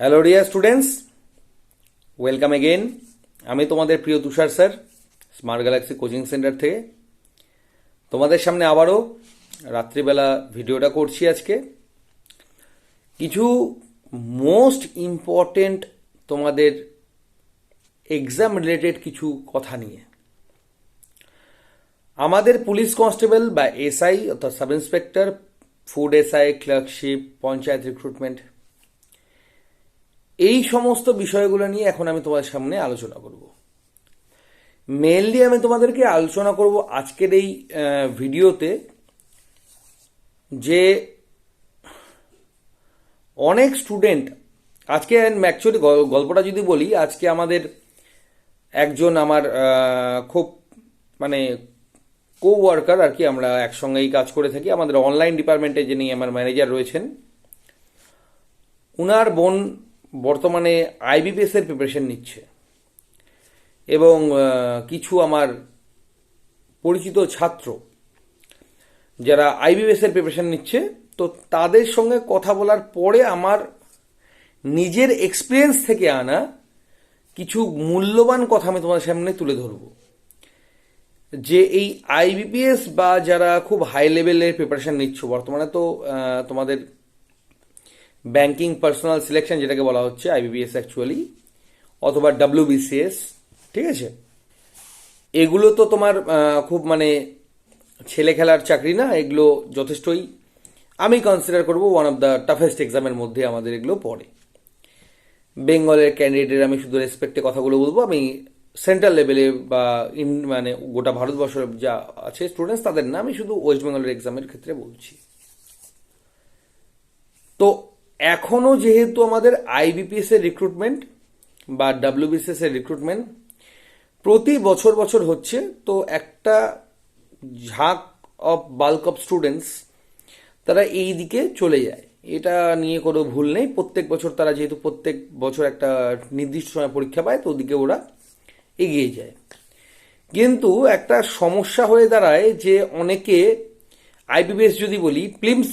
Hello dear students welcome again আমি তোমাদের প্রিয় Tushar sir smart galaxy coaching centre থেকে। তোমাদের সামনে আবারও রাত্রিবেলা ভিডিওটা করছি আজকে। কিছু মোস্ট ইম্পর্টেন্ট তোমাদের এক্সাম রিলেটেড কিছু কথা নিয়ে। আমাদের পুলিশ কনস্টেবল বা এসআই অর্থাৎ sub inspector food SI clerkship panchayat recruitment এই সমস্ত বিষয়গুলো নিয়ে এখন আমি তোমাদের সামনে আলোচনা করব। মেনলি আমি তোমাদেরকে আলোচনা করব আজকের এই ভিডিওতে যে অনেক স্টুডেন্ট, আজকে অ্যাকচুয়ালি গল্পটা যদি বলি, আজকে আমাদের একজন আমার খুব মানে কো ওয়ার্কার আর কি, আমরা একসঙ্গেই কাজ করে থাকি, আমাদের অনলাইন ডিপার্টমেন্টে যিনি আমার ম্যানেজার রয়েছেন, উনার বোন বর্তমানে আইবিপিএস এর প্রিপারেশন নিচ্ছে। এবং কিছু আমার পরিচিত ছাত্র যারা আইবিপিএস এর প্রিপারেশন নিচ্ছে, তো তাদের সঙ্গে কথা বলার পরে আমার নিজের এক্সপিরিয়েন্স থেকে আনা কিছু মূল্যবান কথা আমি তোমাদের সামনে তুলে ধরবো। যে এই আইবিপিএস বা যারা খুব হাই লেভেলের প্রিপারেশন নিচ্ছ, বর্তমানে তো তোমাদের ব্যাংকিং পার্সোনাল সিলেকশন যেটাকে বলা হচ্ছে আইবিবিএস অ্যাকচুয়ালি অথবা ডাব্লিউবিসিএস ঠিক আছে? এগুলো তো তোমার খুব মানে ছেলে খেলার চাকরি না, এগুলো যথেষ্টই আমি কনসিডার করব ওয়ান অফ দ্য টাফেস্ট এক্সামের মধ্যে আমাদের এগুলো পড়ে। বেঙ্গলের ক্যান্ডিডেটের আমি শুধু রেসপেক্টে কথাগুলো বলব, আমি সেন্ট্রাল লেভেলে বা ইন মানে গোটা ভারতবর্ষের যা আছে স্টুডেন্টস তাদের না, আমি শুধু ওয়েস্ট বেঙ্গলের এক্সামের ক্ষেত্রে বলছি। তো এখনও যেহেতু আমাদের আইবিপিএস এর রিক্রুটমেন্ট বা ডাব্লিউবিসিএস এর রিক্রুটমেন্ট প্রতি বছর বছর হচ্ছে, তো একটা ঝাঁক অফ বাল্ক অফ স্টুডেন্টস তারা এই দিকে চলে যায়। এটা নিয়ে কোনো ভুল নেই। প্রত্যেক বছর তারা যেহেতু প্রত্যেক বছর একটা নির্দিষ্ট সময় পরীক্ষা পায়, তো ওদিকে ওরা এগিয়ে যায়। কিন্তু একটা সমস্যা হয়ে দাঁড়ায় যে অনেকে আইবিবিএস যদি বলি প্লিমস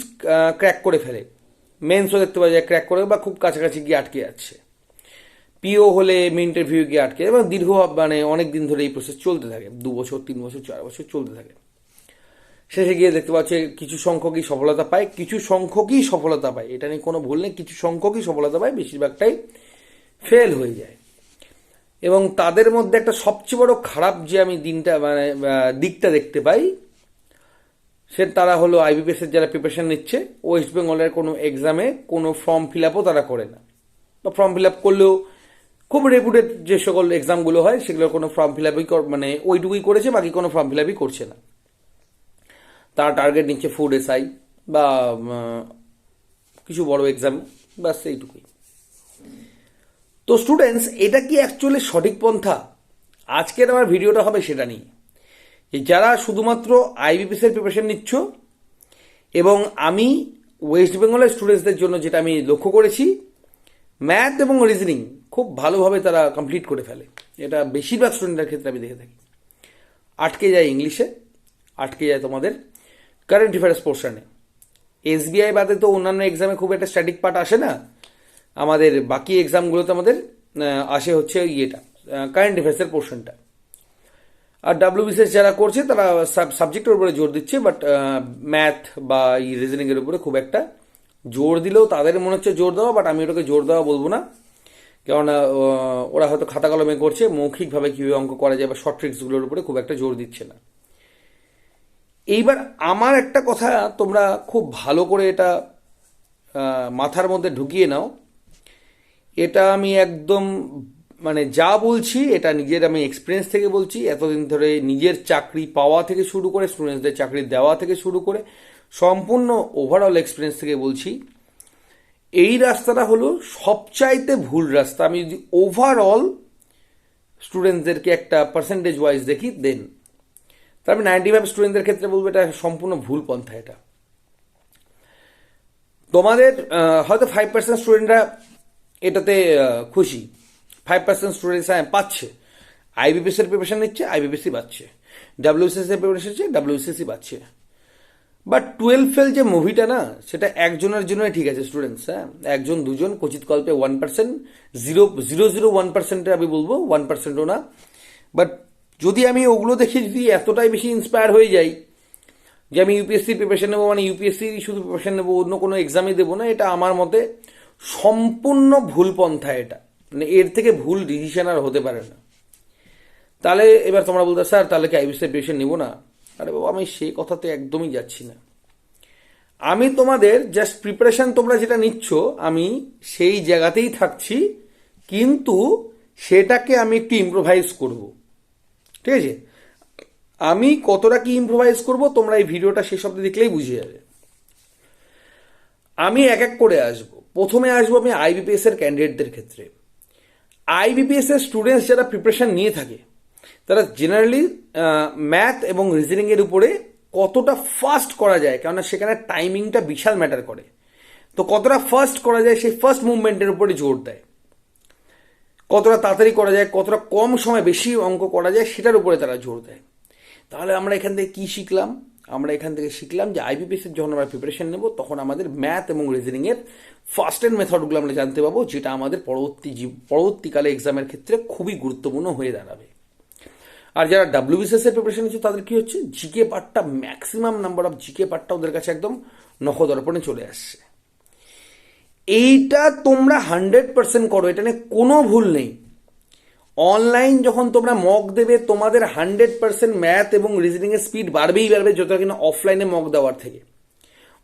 ক্র্যাক করে ফেলে। মেন্সও দেখতে পাওয়া যায় ক্র্যাক করে বা খুব কাছাকাছি গিয়ে আটকে যাচ্ছে। পিও হলে ইন্টারভিউ গিয়ে আটকে এবং দীর্ঘ মানে অনেক দিন ধরে এই প্রসেস চলতে থাকে। দু বছর, তিন বছর, চার বছর চলতে থাকে। শেষে গিয়ে দেখতে পাচ্ছে কিছু সংখ্যকই সফলতা পায়, কিছু সংখ্যকই সফলতা পায়। এটা নিয়ে কোনো ভুল নেই, কিছু সংখ্যকই সফলতা পায়, বেশিরভাগটাই ফেল হয়ে যায়। এবং তাদের মধ্যে একটা সবচেয়ে বড় খারাপ যে আমি দিনটা মানে দিকটা দেখতে পাই সে তারা হলো আইবিপিএস এর যারা প্রিপারেশন নিচ্ছে ওয়েস্ট বেঙ্গলের কোনো এক্সামে কোনো ফর্ম ফিল আপও তারা করে না। বা ফর্ম ফিল আপ করলেও খুব রেপুটেড যে সকল এক্সামগুলো হয়, সেগুলোর কোনো ফর্ম ফিল আপই মানে ওইটুকুই করেছে, বাকি কোনো ফর্ম ফিল আপই করছে না। তারা টার্গেট নিচ্ছে ফুড এসআই বা কিছু বড় এক্সাম ব্যাস এইটুকুই। তো স্টুডেন্টস এটা কি অ্যাকচুয়ালি সঠিক পন্থা? আজকের আমার ভিডিওটা হবে সেটা নিয়ে। যারা শুধুমাত্র আইবিপিএস এর প্রিপারেশন নিচ্ছ এবং আমি ওয়েস্ট বেঙ্গলের স্টুডেন্টসদের জন্য যেটা আমি লক্ষ্য করেছি ম্যাথ এবং রিজনিং খুব ভালোভাবে তারা কমপ্লিট করে ফেলে। এটা বেশিরভাগ স্টুডেন্টের ক্ষেত্রে আমি দেখে থাকি। আটকে যায় ইংলিশে আটকে যায় তোমাদের কারেন্ট অ্যাফেয়ার্স পোর্শনে এসবিআই বাদে তো অন্যান্য এক্সামে খুব একটা স্ট্যাটিক পার্ট আসে না। আমাদের বাকি এক্সামগুলোতে আমাদের আসে হচ্ছে ইয়েটা কারেন্ট অ্যাফেয়ার্সের পোর্শনটা আর ডাব্লিউ বিসিএস যারা করছে তারা সাবজেক্টের উপরে জোর দিচ্ছে বাট ম্যাথ বা এই রিজনিং এর উপরে খুব একটা জোর দিলেও তাদের মনে হচ্ছে জোর দেওয়া বাট আমি ওটাকে জোর দেওয়া বলব না। আহ, ওরা হয়তো খাতা কলমে করছে মৌখিকভাবে কীভাবে অঙ্ক করা যায় বা শর্ট ট্রিক্সগুলোর উপরে খুব একটা জোর দিচ্ছে না। এইবার আমার একটা কথা তোমরা খুব ভালো করে এটা মাথার মধ্যে ঢুকিয়ে নাও। এটা আমি একদম মানে যা বলছি, এটা নিজের আমি এক্সপিরিয়েন্স থেকে বলছি। এতদিন ধরে নিজের চাকরি পাওয়া থেকে শুরু করে স্টুডেন্টসদের চাকরি দেওয়া থেকে শুরু করে, সম্পূর্ণ ওভারঅল এক্সপিরিয়েন্স থেকে বলছি। এই রাস্তাটা হলো সবচাইতে ভুল রাস্তা। আমি যদি ওভারঅল স্টুডেন্টদেরকে একটা পার্সেন্টেজ ওয়াইজ দেখি দেন তার আমি নাইনটি ফাইভ স্টুডেন্টদের ক্ষেত্রে বলব, এটা সম্পূর্ণ ভুল পন্থা এটা। তোমাদের হয়তো ফাইভ পার্সেন্ট স্টুডেন্টরা এটাতে খুশি। ফাইভ পার্সেন্ট স্টুডেন্টস পাচ্ছে। আইবিপিএস এর প্রিপারেশন নিচ্ছে আইবিপিএসি পাচ্ছে ডাব্লিউসিএস এর প্রিপারেশন নিচ্ছে ডাব্লিউসিএসি পাচ্ছে বাট টুয়েলভ ফেল যে মুভিটা না, সেটা একজনের জন্যই ঠিক আছে স্টুডেন্টস হ্যাঁ? একজন, দুজন কচিত কল্পে one percent zero zero zero one পার্সেন্টে আমি বলব ওয়ান পার্সেন্টও না। বাট যদি আমি ওগুলো দেখে যদি এতটাই বেশি ইন্সপায়ার হয়ে যাই, যে আমি ইউপিএসসি প্রিপারেশন নেব মানে ইউপিএসসি শুধু প্রিপারেশন নেব, অন্য কোনো এক্সামে দেবো না, এটা আমার মতে সম্পূর্ণ ভুল পন্থা এটা। মানে এর থেকে ভুল ডিসিশন আর হতে পারে না। তাহলে এবার তোমরা বলতে স্যার, তাহলে কি আইবিএসসি প্রিপারেশন নেব না? আরে বাবা, আমি সেই কথাতে একদমই যাচ্ছি না। আমি তোমাদের জাস্ট প্রিপারেশন তোমরা যেটা নিচ্ছ, আমি সেই জায়গাতেই থাকছি, কিন্তু সেটাকে আমি একটু ইম্প্রোভাইজ করব। ঠিক আছে? আমি কতটা কি ইম্প্রোভাইজ করব, তোমরা এই ভিডিওটা শেষ অব্দি দেখলেই বুঝে যাবে। আমি এক এক করে আসব। প্রথমে আসব আমি আইবিপিএস এর ক্যান্ডিডেটদের ক্ষেত্রে। আইবিপিএস এর স্টুডেন্টস যারা প্রিপারেশন নিয়ে থাকে, তারা জেনারেলি ম্যাথ এবং রিজনিং এর উপরে কতটা ফাস্ট করা যায়, কেননা সেখানে টাইমিংটা বিশাল ম্যাটার করে। তো কতটা ফাস্ট করা যায়, সেই ফার্স্ট মুভমেন্টের উপরে জোর দেয়। কতটা তাড়াতাড়ি করা যায়, কতটা কম সময় বেশি অঙ্ক করা যায়, সেটার উপরে তারা জোর দেয়। তাহলে আমরা এখান থেকে কি শিখলাম? আমরা এখান থেকে শিখলাম যে আইবিপিএস এর যখন আমরা প্রিপারেশন নেব, তখন আমাদের ম্যাথ এবং রিজনিং এর ফার্স্ট এন্ড মেথডগুলো আমরা জানতে পাবো, যেটা আমাদের পরবর্তী পরবর্তীকালে এক্সামের ক্ষেত্রে খুবই গুরুত্বপূর্ণ হয়ে দাঁড়াবে। আর যারা ডাব্লিউবিসিএস এর প্রিপারেশন নিচ্ছে, তাদের কি হচ্ছে? জিকে পার্টটা ম্যাক্সিমাম নাম্বার অফ জিকে পার্টটা ওদের কাছে একদম নখদর্পণে চলে আসছে। এইটা তোমরা হান্ড্রেড পার্সেন্ট করো, এটা নিয়ে কোনো ভুল নেই। অনলাইন যখন তোমরা মক দেবে, তোমাদের হান্ড্রেড পার্সেন্ট ম্যাথ এবং রিজনিং এর স্পিড বাড়বেই বাড়বে যত কিনা অফলাইনে মক দেওয়ার থেকে।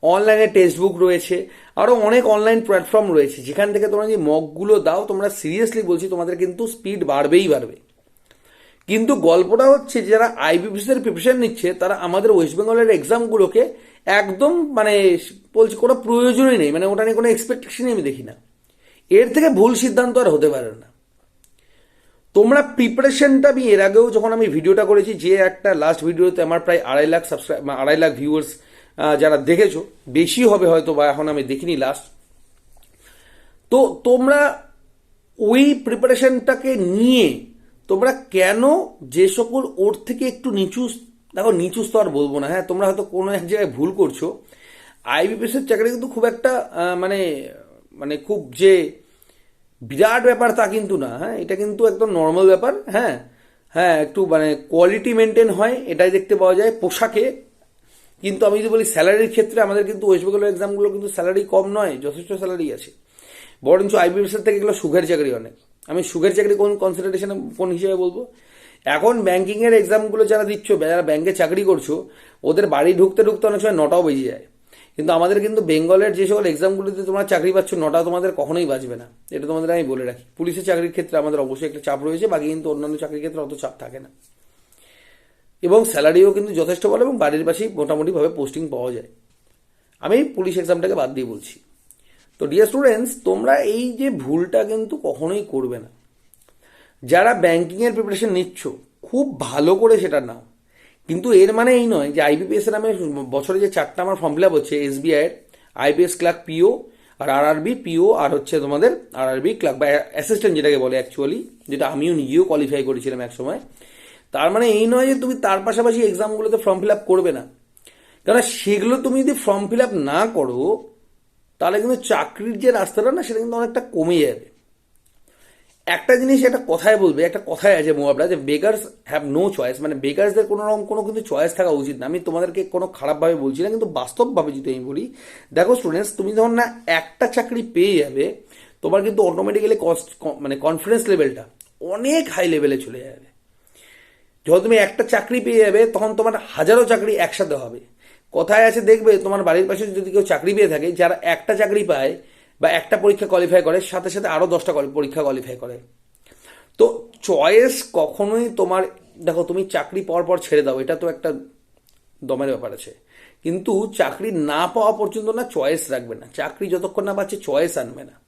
অনলাইনে টেক্সট বুক রয়েছে আরও অনেক অনলাইন প্ল্যাটফর্ম রয়েছে। যেখান থেকে তোমরা যে মকগুলো দাও, তোমরা সিরিয়াসলি বলছি তোমাদের কিন্তু স্পিড বাড়বেই বাড়বে। কিন্তু গল্পটা হচ্ছে, যারা আইবিপিএস এর প্রিপারেশন নিচ্ছে, তারা আমাদের ওয়েস্ট বেঙ্গলের এক্সামগুলোকে একদম মানে বলছি কোনো প্রয়োজনই নেই। মানে ওটা নিয়ে কোনো এক্সপেকটেশনই আমি দেখি না। এর থেকে ভুল সিদ্ধান্ত আর হতে পারে না। তোমরা প্রিপারেশনটা আমি এর আগেও যখন আমি ভিডিওটা করেছি, যে একটা লাস্ট ভিডিওতে আমার প্রায় আড়াই লাখ সাবস্ক্রাইব আড়াই লাখ ভিউয়ার্স যারা দেখেছ, বেশি হবে হয়তো বা এখন আমি দেখিনি লাস্ট তো তোমরা ওই প্রিপারেশনটাকে নিয়ে তোমরা কেন যে সকল ওর থেকে একটু নিচু দেখো, নিচু স্তর বলব না হ্যাঁ তোমরা হয়তো কোনো এক জায়গায় ভুল করছ। আইবিপিএস এর চাকরি কিন্তু খুব একটা মানে মানে খুব যে বিরাট ব্যাপার তা কিন্তু না হ্যাঁ? এটা কিন্তু একদম নর্মাল ব্যাপার হ্যাঁ? হ্যাঁ একটু মানে কোয়ালিটি মেনটেন হয়, এটাই দেখতে পাওয়া যায় পোশাকে। কিন্তু আমি যদি বলি স্যালারির ক্ষেত্রে আমাদের কিন্তু ওয়েস্ট বেঙ্গলের এক্সামগুলো কিন্তু স্যালারি কম নয়, যথেষ্ট স্যালারি আছে। বরঞ্চ আইবিএস এর থেকে এগুলো সুখের চাকরি অনেক। আমি সুখের চাকরি কোন কনসিডারেশনে কোন হিসেবে বলব? এখন ব্যাংকিং এর এক্সামগুলো যারা দিচ্ছ, যারা ব্যাংকে চাকরি করছ, ওদের বাড়ি ঢুকতে ঢুকতে অনেক সময় নটাও বেজে যায়। কিন্তু আমাদের কিন্তু বেঙ্গলের যে সকল এক্সামগুলিতে তোমরা চাকরি পাচ্ছ, নটা তোমাদের কখনোই বাজবে না। এটা তোমাদের আমি বলে রাখি। পুলিশের চাকরির ক্ষেত্রে আমাদের অবশ্যই একটা চাপ রয়েছে, বাকি কিন্তু অন্যান্য চাকরির ক্ষেত্রে অত চাপ থাকে না। এবং স্যালারিও কিন্তু যথেষ্ট ভালো এবং বাড়ির পাশেই মোটামুটিভাবে পোস্টিং পাওয়া যায়। আমি পুলিশ এক্সামটাকে বাদ দিয়ে বলছি। তো ডিয়ার স্টুডেন্টস তোমরা এই যে ভুলটা কিন্তু কখনোই করবে না। যারা ব্যাংকিংয়ের প্রিপারেশন নিচ্ছ, খুব ভালো করে সেটা নাও। কিন্তু এর মানে এই নয় যে আইবিপিএস এর নামে বছরে যে চারটা আমার ফর্ম ফিল আপ হচ্ছে এসবিআই এর আইপিএস ক্লার্ক পিও আর আরআরবি পিও আর হচ্ছে তোমাদের আর আরআরবি ক্লার্ক বা অ্যাসিস্ট্যান্ট যেটাকে বলে অ্যাকচুয়ালি যেটা আমিও নিজেও কোয়ালিফাই করেছিলাম এক সময় তার মানে এই নয় যে তুমি তার পাশাপাশি এক্সামগুলোতে ফর্ম ফিল আপ করবে না। কারণ সেগুলো তুমি যদি ফর্ম ফিল আপ না করো, তাহলে কিন্তু চাকরির যে রাস্তাটা না, সেটা কিন্তু অনেকটা কমে যাবে। একটা জিনিস একটা কথায় বলবে, একটা কথায় আছে মোয়াবলা যে বেগার্স হ্যাভ নো চয়েস মানে বেগার্সদের কোনো রকম, কোনো কিন্তু চয়েস থাকা উচিত না। আমি তোমাদেরকে কোনো খারাপভাবে বলছি না, কিন্তু বাস্তবভাবে যদি আমি বলি, দেখো স্টুডেন্টস তুমি যখন না একটা চাকরি পেয়ে যাবে, তোমার কিন্তু অটোমেটিক্যালি কস্ট মানে কনফিডেন্স লেভেলটা অনেক হাই লেভেলে চলে যাবে। যখন তুমি একটা চাকরি পেয়ে যাবে, তখন তোমার হাজারো চাকরি একসাথে হবে। কথায় আছে দেখবে, তোমার বাড়ির পাশে যদি কেউ চাকরি পেয়ে থাকে, যারা একটা চাকরি পায় বা একটা পরীক্ষা কোয়ালিফাই করে, সাথে সাথে আরও দশটা পরীক্ষা কোয়ালিফাই করে। তো চয়েস কখনোই তোমার, দেখো তুমি চাকরি পাওয়ার পর ছেড়ে দাও, এটা তো একটা দমের ব্যাপার আছে। কিন্তু চাকরি না পাওয়া পর্যন্ত না চয়েস রাখবে না। চাকরি যতক্ষণ না পাচ্ছে চয়েস আনবে না।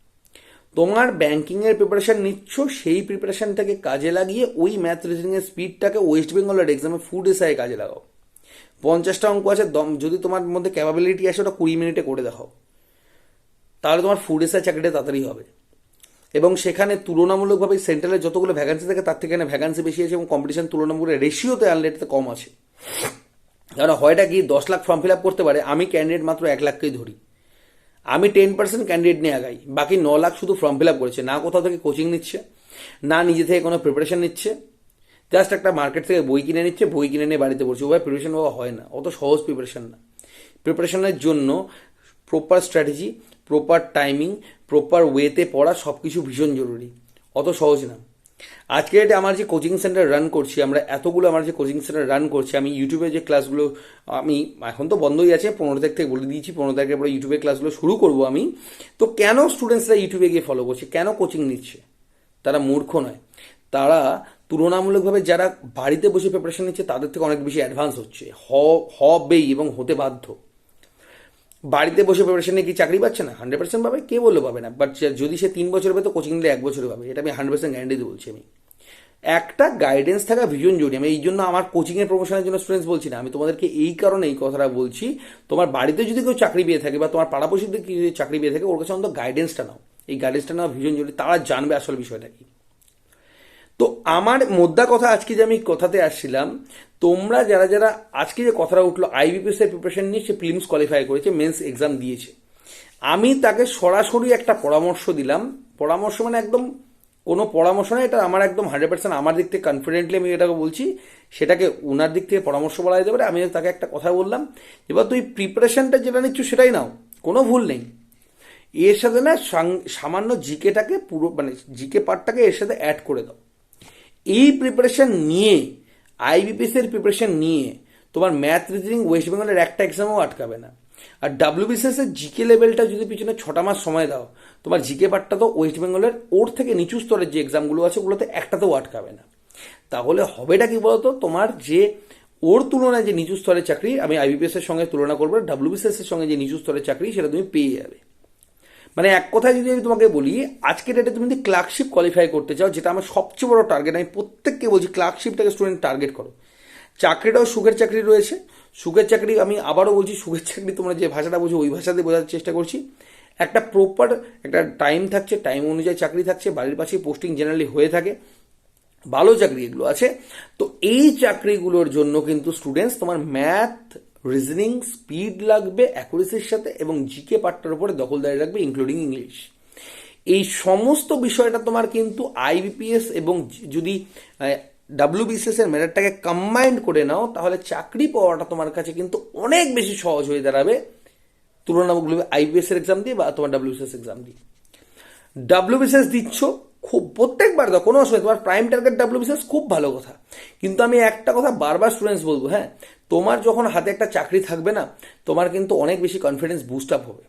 তোমার ব্যাংকিংয়ের প্রিপারেশান নিচ্ছ, সেই প্রিপারেশানটাকে কাজে লাগিয়ে ওই ম্যাথ রিজনিংয়ের স্পিডটাকে ওয়েস্ট বেঙ্গলের এক্সামে ফুড এসআই কাজে লাগাও। পঞ্চাশটা অঙ্ক আছে, দম যদি তোমার মধ্যে ক্যাপাবিলিটি আসে, ওটা কুড়ি মিনিটে করে দেখাও। তাহলে তোমার ফুড এসআই চাকরিটা তাড়াতাড়ি হবে। এবং সেখানে তুলনামূলকভাবে সেন্ট্রালে যতগুলো ভ্যাকান্সি থাকে, তার থেকে ভ্যাকান্সি বেশি আছে এবং কম্পিটিশন তুলনামূলক রেশিওতে আনলেটতে কম আছে। কারণ হয়টা কি দশ লাখ ফর্ম ফিল আপ করতে পারে, আমি ক্যান্ডিডেট মাত্র এক লাখকেই ধরি। আমি টেন পার্সেন্ট ক্যান্ডিডেট নিয়ে আগাই, বাকি ন লাখ শুধু ফর্ম ফিল আপ করেছে, না কোথাও থেকে কোচিং নিচ্ছে, না নিজে থেকে কোনো প্রিপারেশন নিচ্ছে জাস্ট একটা মার্কেট থেকে বই কিনে নিচ্ছে, বই কিনে নিয়ে বাড়িতে পড়ছে ওভাবে প্রিপারেশন বাবা হয় না, অত সহজ প্রিপারেশন না। প্রিপারেশনের জন্য proper strategy proper timing proper ওয়েতে পড়া সব কিছু ভীষণ জরুরি। অত সহজ না। আজকে ডেটে আমার যে কোচিং সেন্টার রান করছি, আমরা এতগুলো আমার যে কোচিং সেন্টার রান করছি, আমি ইউটিউবে যে ক্লাসগুলো আমি এখন তো বন্ধই আছে পনেরো তারিখ থেকে বলে দিয়েছি, পনেরো তারিখের পরে ইউটিউবে ক্লাসগুলো শুরু করব আমি। তো কেন স্টুডেন্টসরা ইউটিউবে গিয়ে ফলো করছে? কেন কোচিং নিচ্ছে? তারা মূর্খ নয়। তারা তুলনামূলকভাবে যারা বাড়িতে বসে প্রিপারেশন নিচ্ছে, তাদের থেকে অনেক বেশি অ্যাডভান্স হচ্ছে। হবেই এবং হতে বাধ্য। বাড়িতে বসে প্রিপারেশন কি চাকরি পাচ্ছে না? হান্ড্রেড পার্সেন্ট পাবে? কে বলল পাবে না? বাট যদি সে তিন বছর পাবে তো কোচিং নিলে এক বছরে পাবে। এটা আমি হান্ড্রেড পার্সেন্ট গ্যারান্টি বলছি আমি। একটা গাইডেন্স থাকা ভীষণ জরুরি। আমি এই জন্য আমার কোচিংয়ের প্রমোশনের জন্য স্টুডেন্টস বলছি না। আমি তোমাদেরকে এই কারণে এই কথাটা বলছি, তোমার বাড়িতে যদি কেউ চাকরি পেয়ে থাকে বা তোমার পাড়াপড়শিতে যদি চাকরি পেয়ে থাকে, ওর কাছে অন্তত গাইডেন্সটা নাও। এই গাইডেন্সটা নেওয়া ভীষণ জরুরি। তারা জানবে আসল বিষয়টা কি। তো আমার মোদ্দা কথা আজকে যে আমি কথাতে আসছিলাম, তোমরা যারা যারা আজকে যে কথাটা উঠল আইবিপিএস এর প্রিপারেশন নিয়ে সে ফিল্মস কোয়ালিফাই করেছে মেন্স এক্সাম দিয়েছে। আমি তাকে সরাসরি একটা পরামর্শ দিলাম। পরামর্শ মানে একদম কোনো পরামর্শ না এটা আমার একদম হান্ড্রেড পার্সেন্ট আমার দিক থেকে কনফিডেন্টলি আমি এটাকে বলছি, সেটাকে ওনার দিক থেকে পরামর্শ বলা যেতে পারে। আমি তাকে একটা কথা বললাম, এবার তুই প্রিপারেশনটা যেটা নিচ্ছ সেটাই নাও, কোনো ভুল নেই। এর সাথে না সামান্য জিকেটাকে পুরো মানে জিকে পার্টটাকে এর সাথে অ্যাড করে দাও। এই প্রিপারেশন নিয়ে আইবিপিএস এর প্রিপারেশন নিয়ে তোমার ম্যাথ রিজনিং ওয়েস্ট বেঙ্গলের একটা এক্সামও আটকাবে না। আর ডাব্লিউবিসিএস এর জিকে লেভেলটা যদি পিছনে ছটা মাস সময় দাও, তোমার জিকে পার্টটা তো ওয়েস্ট বেঙ্গলের ওর থেকে নিচু স্তরের যে এক্সামগুলো আছে, ওগুলোতে একটাতেও আটকাবে না। তাহলে হবেটা কি বলতো? তোমার যে ওর তুলনায় যে নিচু স্তরের চাকরি, আমি আইবিপিএস এর সঙ্গে তুলনা করব ডাব্লিউবিসিএস এর সঙ্গে যে নিচু স্তরের চাকরি, সেটা তুমি পেয়ে যাবে। মানে এক কথায় যদি আমি তোমাকে বলি, আজকের ডেটে তুমি যদি ক্লার্কশিপ কোয়ালিফাই করতে চাও, যেটা আমার সবচেয়ে বড় টার্গেট আমি প্রত্যেককে বলছি ক্লার্কশিপটাকে স্টুডেন্ট টার্গেট করো। চাকরিটাও সুখের চাকরি রয়েছে। সুখের চাকরি আমি আবারও বলছি, সুখের চাকরি তোমরা যে ভাষাটা বোঝো, ওই ভাষাতে বোঝার চেষ্টা করছি। একটা প্রপার একটা টাইম থাকছে টাইম অনুযায়ী চাকরি থাকছে, বাড়ির পাশে পোস্টিং জেনারেলি হয়ে থাকে। ভালো চাকরি এগুলো আছে। তো এই চাকরিগুলোর জন্য কিন্তু স্টুডেন্টস তোমার ম্যাথ রিজনিং স্পিড লাগবে অ্যাকুরেসির সাথে, এবং জিকে পার্টটার উপরে দখলদারি রাখবে ইনক্লুডিং ইংলিশ এই সমস্ত বিষয়টা তোমার কিন্তু আইবিপিএস এবং যদি ডাব্লিউবিসিএস এর মেরিটটাকে কম্বাইন্ড করে নাও, তাহলে চাকরি পাওয়াটা তোমার কাছে কিন্তু অনেক বেশি সহজ হয়ে দাঁড়াবে। তুলনামূলকভাবে আইবিএস এর এক্সাম দিয়ে বা তোমার ডাব্লিউবিসিএস এক্সাম দিয়ে। ডাব্লিউবিসিএস দিচ্ছ খুব, প্রত্যেকবার দাও কোনো অসুবিধা তোমার প্রাইম টার্গেট ডাব্লিউবিসিএস খুব ভালো কথা। কিন্তু আমি একটা কথা বারবার স্টুডেন্টস বলব হ্যাঁ? তোমার যখন হাতে একটা চাকরি থাকবে না, তোমার কিন্তু অনেক বেশি কনফিডেন্স বুস্ট আপ হবে।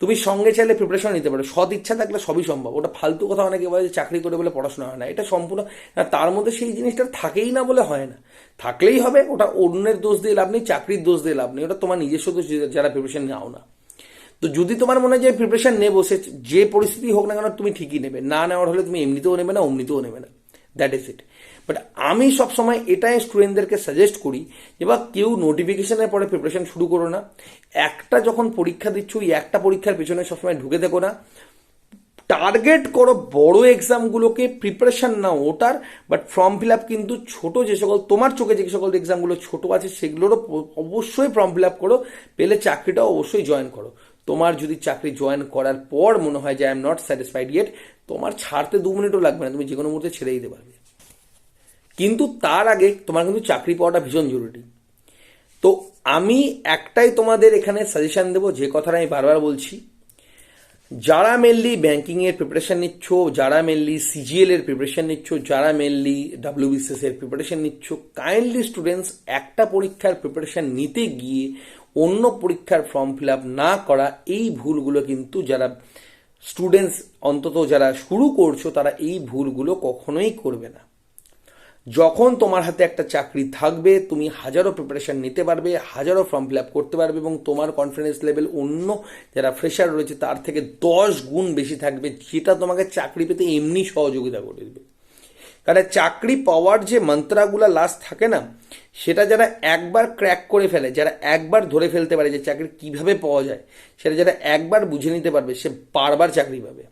তুমি সঙ্গে চাইলে প্রিপারেশন নিতে পারো। সৎ ইচ্ছা থাকলে সবই সম্ভব। ওটা ফালতু কথা অনেকে বলে যে চাকরি করে বলে পড়াশোনা হয় না। এটা সম্পূর্ণ তার মধ্যে সেই জিনিসটা থাকেই না বলে হয় না। থাকলেই হবে, ওটা অন্যের দোষ দিয়ে লাভ নেই, চাকরির দোষ দিয়ে লাভ নেই। ওটা তোমার নিজস্ব দোষ যারা প্রিপারেশন নাও না। তো যদি তোমার মনে হয় যে প্রিপারেশন নেব, সে যে পরিস্থিতি হোক না কেন তুমি ঠিকই নেবে। না নেওয়ার হলে তুমি এমনিতেও নেবে না, অমনিতেও নেবে না। দ্যাট ইজ ইট বাট আমি সবসময় এটাই স্টুডেন্টদেরকে সাজেস্ট করি যে, বা কেউ নোটিফিকেশনের পরে প্রিপারেশন শুরু করো না। একটা যখন পরীক্ষা দিচ্ছ, ওই একটা পরীক্ষার পেছনে সবসময় ঢুকে দেখো না। টার্গেট করো বড় এক্সামগুলোকে প্রিপারেশন নাও ওটার বাট ফর্ম ফিল আপ কিন্তু ছোট যে সকল, তোমার চোখে যে সকল এক্সামগুলো ছোট আছে, সেগুলোরও অবশ্যই ফর্ম ফিল আপ করো। পেলে চাকরিটাও অবশ্যই জয়েন করো। তোমার যদি চাকরি জয়েন করার পর মনে হয় যে I am not satisfied yet তোমার ছাড়তে দু মিনিটও লাগবে না, তুমি যে কোনো মুহূর্তে ছেড়ে দিতে পারবে। কিন্তু তার আগে তোমার কিন্তু চাকরি পাওয়াটা ভীষণ জরুরি। তো আমি একটাই তোমাদের এখানে সাজেশন দেবো, যে কথাটা আমি বারবার বলছি, যারা মেনলি ব্যাংকিং এর প্রিপারেশন নিচ্ছ, যারা মেনলি সিজিএল এর প্রিপারেশন নিচ্ছ, যারা মেনলি ডাব্লিউবিসিএস এর প্রিপারেশন নিচ্ছ কাইন্ডলি স্টুডেন্টস একটা পরীক্ষার প্রিপারেশন নিতে গিয়ে অন্য পরীক্ষার ফর্ম ফিল না করা, এই ভুলগুলো কিন্তু যারা স্টুডেন্টস অন্তত যারা শুরু করছ, তারা এই ভুলগুলো কখনোই করবে না। যখন তোমার হাতে একটা চাকরি থাকবে, তুমি হাজারো প্রিপারেশন নিতে পারবে, হাজারো ফর্ম ফিল করতে পারবে এবং তোমার কনফিডেন্স লেভেল অন্য যারা ফ্রেশার রয়েছে, তার থেকে দশ গুণ বেশি থাকবে, যেটা তোমাকে চাকরি পেতে এমনি সহযোগিতা করে দেবে। কারণ চাকরি পাওয়ার যে মন্ত্রাগুলো লাস্ট থাকে না, সেটা যারা একবার ক্র্যাক করে ফেলে, যারা একবার ধরে ফেলতে পারে যে চাকরি কীভাবে পাওয়া যায়, সেটা যারা একবার বুঝে নিতে পারবে, সে বারবার চাকরি পাবে।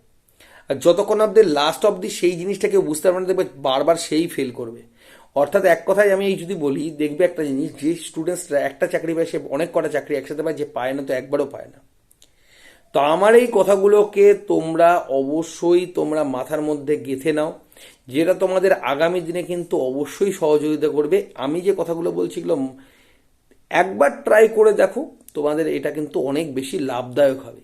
আর যতক্ষণ অব্দি লাস্ট অব্দি সেই জিনিসটা কেউ বুঝতে পারবে না, দেখবে বারবার সেই ফেল করবে। অর্থাৎ এক কথায় আমি এই যদি বলি, দেখবে একটা জিনিস, যে স্টুডেন্টসরা একটা চাকরি পায়, সে অনেক কটা চাকরি একসাথে পায়, যে পায় না তো একবারও পায় না। তো আমার এই কথাগুলোকে তোমরা অবশ্যই তোমরা মাথার মধ্যে গেঁথে নাও। যেটা তোমাদের আগামী দিনে কিন্তু অবশ্যই সহযোগিতা করবে। আমি যে কথাগুলো বলছি এগুলো একবার ট্রাই করে দেখো, তোমাদের এটা কিন্তু অনেক বেশি লাভদায়ক হবে।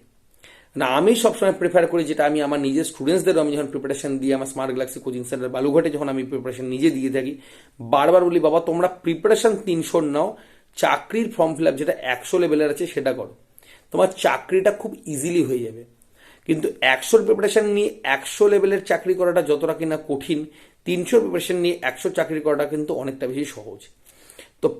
না, আমি সবসময় প্রেফার করি যেটা আমি আমার নিজের স্টুডেন্টসদেরও আমি যখন প্রিপারেশন দিই আমার স্মার্ট গ্যালাক্সি কোচিং সেন্টার বালুঘাটে যখন আমি প্রিপারেশন নিজে দিয়ে থাকি, বারবার বলি, বাবা, তোমরা প্রিপারেশন তিনশো নাও, চাকরির ফর্ম ফিল আপ যেটা একশো লেভেলের আছে সেটা করো। তোমার চাকরিটা খুব ইজিলি হয়ে যাবে। কিন্তু একশোর প্রিপারেশন নিয়ে একশো লেভেলের চাকরি করাটা যতটা কিনা কঠিন, তিনশোর প্রিপারেশন নিয়ে একশো চাকরি করাটা কিন্তু অনেকটা বেশি সহজ।